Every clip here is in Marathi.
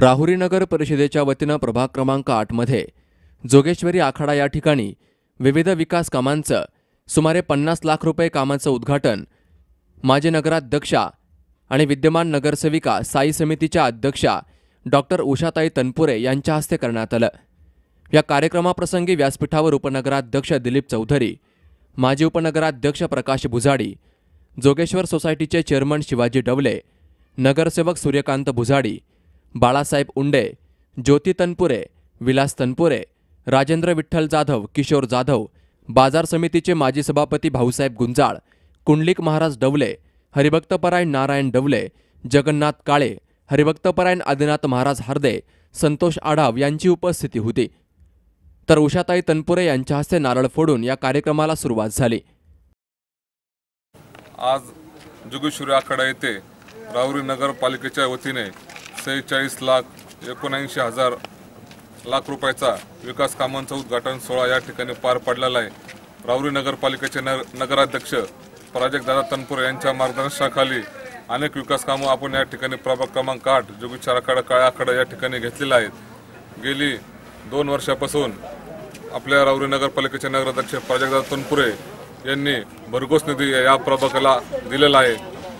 राहुरी नगर परिषदेच्या वतीनं प्रभाग क्रमांक आठमध्ये जोगेश्वरी आखाडा या ठिकाणी विविध विकास कामांचं सुमारे पन्नास लाख रुपये कामाचं उद्घाटन माजी नगराध्यक्षा आणि विद्यमान नगरसेविका साई समितीच्या अध्यक्षा डॉक्टर उषाताई तनपुरे यांच्या हस्ते करण्यात आलं. या कार्यक्रमाप्रसंगी व्यासपीठावर उपनगराध्यक्ष दिलीप चौधरी माजी उपनगराध्यक्ष प्रकाश भुजाडी जोगेश्वर सोसायटीचे चेअरमन शिवाजी डवले नगरसेवक सूर्यकांत भुजाडी बाळासाहेब उंडे ज्योती तनपुरे विलास तनपुरे राजेंद्र विठ्ठल जाधव किशोर जाधव बाजार समितीचे माजी सभापती भाऊसाहेब गुंजाळ कुंडलिक महाराज डवले हरिभक्तपरायण नारायण डवले जगन्नाथ काळे हरिभक्तपरायण आदिनाथ महाराज हर्दे संतोष आढाव यांची उपस्थिती होती. तर उषाताई तनपुरे यांच्या हस्ते नारळ फोडून या कार्यक्रमाला सुरुवात झाली. आज जुगेश्वरी आखाडा येथे राहुरी नगरपालिकेच्या वतीने सेहेचाळीस लाख एकोणऐंशी हजार लाख रुपयाचा विकास कामांचं उद्घाटन सोहळा या ठिकाणी पार पडलेला आहे. राऊरी नगरपालिकेचे नगर नगराध्यक्ष प्राजक्तदादा तनपुरे यांच्या मार्गदर्शनाखाली अनेक विकास कामं आपण या ठिकाणी प्रभाग क्रमांक आठ जोगेश्वर आखाडा काळा आखाडा या ठिकाणी घेतलेला आहेत गेली दोन वर्षापासून आपल्या राऊरी नगरपालिकेचे नगराध्यक्ष प्राजक्तदादा तनपुरे यांनी भरघोस निधी या प्रभागाला दिलेला आहे.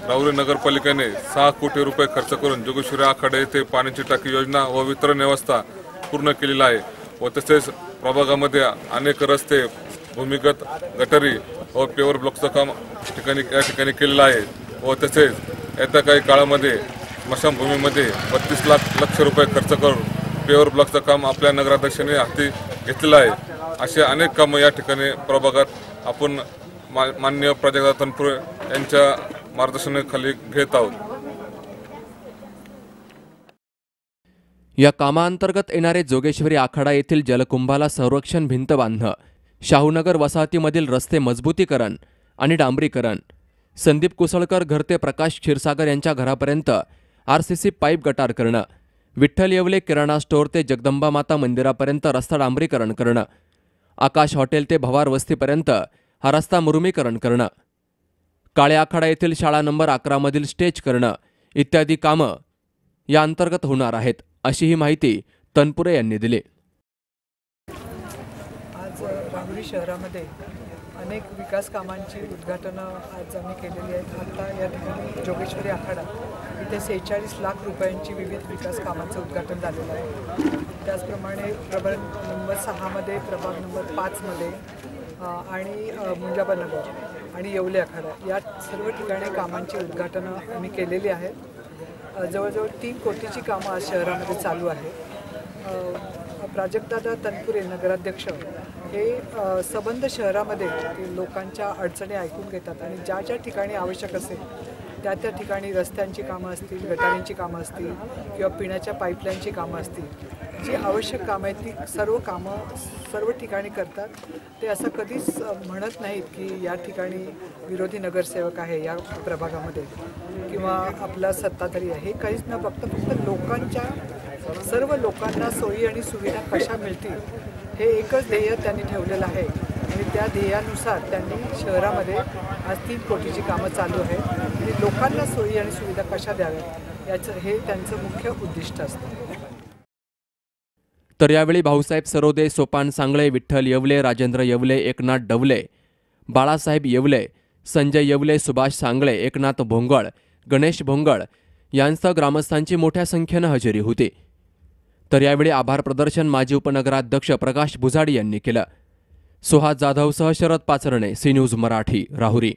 राऊरी नगरपालिकेने सहा कोटी रुपये खर्च करून जोगेश्वरी आखाडे येथे पाण्याची टाकी योजना व वितरण व्यवस्था पूर्ण केलेली आहे व तसेच प्रभागामध्ये अनेक रस्ते भूमिगत गटारी व पेवर ब्लॉकचं काम ठिकाणी या ठिकाणी केलेलं आहे व तसेच येत्या काही काळामध्ये स्मशानभूमीमध्ये बत्तीस लाख लक्ष रुपये खर्च करून पेवर ब्लॉकचं काम आपल्या नगराध्यक्षाने हाती घेतलेलं आहे. असे अनेक कामं या ठिकाणी प्रभागात आपण मा मान्य प्रजातनपूर यांच्या मार्गदर्शनाखाली घेत आहोत. या कामाअंतर्गत येणारे जोगेश्वरी आखाडा येथील जलकुंभाला संरक्षण भिंत बांधणं शाहूनगर वसाहतीमधील रस्ते मजबूतीकरण आणि डांबरीकरण संदीप कुसळकर घर ते प्रकाश क्षीरसागर यांच्या घरापर्यंत आर सी सी पाईप गटार करणं विठ्ठल येवले किराणा स्टोअर ते जगदंबा माता मंदिरापर्यंत रस्ता डांबरीकरण करणं आकाश हॉटेल ते भवार वस्तीपर्यंत हा रस्ता मुरुमीकरण करणं काळे आखाडा येथील शाळा नंबर अकरामधील स्टेज करणं इत्यादी कामं या अंतर्गत होणार आहेत अशी ही माहिती तनपुरे यांनी दिली. आज राहुरी शहरामध्ये अनेक विकास कामांची उद्घाटनं आज आम्ही केलेली आहेत. आता या ठिकाणी जोगेश्वरी आखाडा इथे सेहेचाळीस लाख रुपयांची विविध विकास कामांचं उद्घाटन झालेलं आहे. त्याचप्रमाणे प्रभाग नंबर सहामध्ये प्रभाग नंबर पाचमध्ये आणि मुंजाबानगर आणि येवले आखाडा या सर्व ठिकाणी कामांची उद्घाटनं आम्ही केलेली आहेत. जवळजवळ तीन कोटीची कामं आज शहरामध्ये चालू आहेत. अ, प्राजक्तदादा तनपुरे नगराध्यक्ष हे सबंध शहरामध्ये लोकांच्या अडचणी ऐकून घेतात आणि ज्या ज्या ठिकाणी आवश्यक असेल त्या त्या ठिकाणी रस्त्यांची कामं असतील गटारींची कामं असतील किंवा पिण्याच्या पाईपलाईनची कामं असतील जी आवश्यक कामं आहेत ती सर्व कामं सर्व ठिकाणी करतात. ते असं कधीच म्हणत नाहीत की या ठिकाणी विरोधी नगरसेवक आहे या प्रभागामध्ये किंवा आपला सत्ताधारी आहे. हे काहीच न बघता फक्त लोकांच्या सर्व लोकांना सोयी आणि सुविधा कशा मिळतील हे एकच ध्येय त्यांनी ठेवलेलं आहे. आणि त्या ध्येयानुसार त्यांनी शहरामध्ये आज तीन कोटीची कामं चालू आहेत. आणि लोकांना सोयी आणि सुविधा कशा द्याव्यात याचं हे त्यांचं मुख्य उद्दिष्ट असतं. तर यावेळी भाऊसाहेब सरोदे सोपान सांगळे विठ्ठल येवले राजेंद्र येवले एकनाथ डवले बाळासाहेब येवले संजय येवले सुभाष सांगळे एकनाथ भोंगळ गणेश भोंगळ यांसह ग्रामस्थांची मोठ्या संख्येनं हजेरी होती. तर यावेळी आभार प्रदर्शन माजी उपनगराध्यक्ष प्रकाश भुजाडी यांनी केलं. सुहास जाधवसह शरद पाचरणे सी न्यूज मराठी राहुरी.